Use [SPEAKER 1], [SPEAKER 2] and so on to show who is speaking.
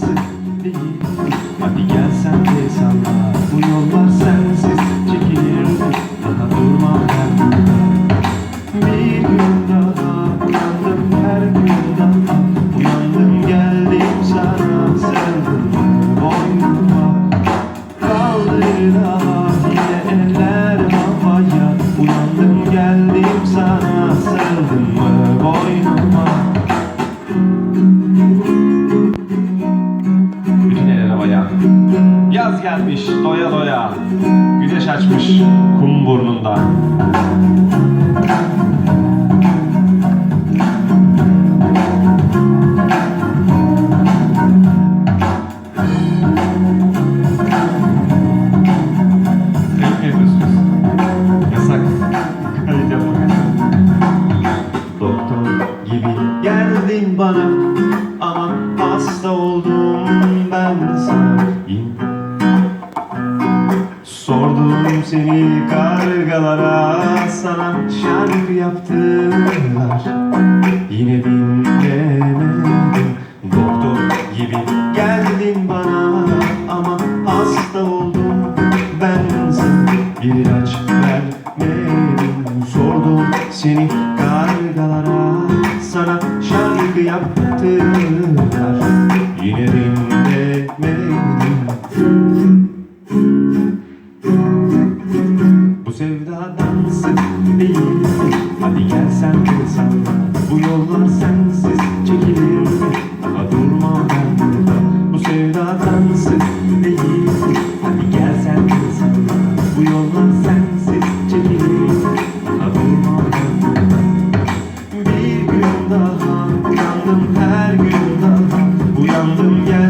[SPEAKER 1] değil Hadi gelmiş doya doya. Güneş açmış kum burnunda. Geldin bana. Ama hasta oldum kargalara Sana şarkı yaptılar. Yine dinlemedim. Doktor gibi geldin bana Ama hasta oldum. Ben sana Bir ilaç vermedim. Sordum seni kargalara Sana şarkı yaptılar. Yine dinlemedim Gel de salla Bu yollar sensiz çekilir mi? Daha durma ben burada Bu sevdadan değil Hadi gel sen de salla Bu yollar sensiz çekilir mi? Daha durma ben burada Bir gün daha uyandım her gün daha Uyandım geldim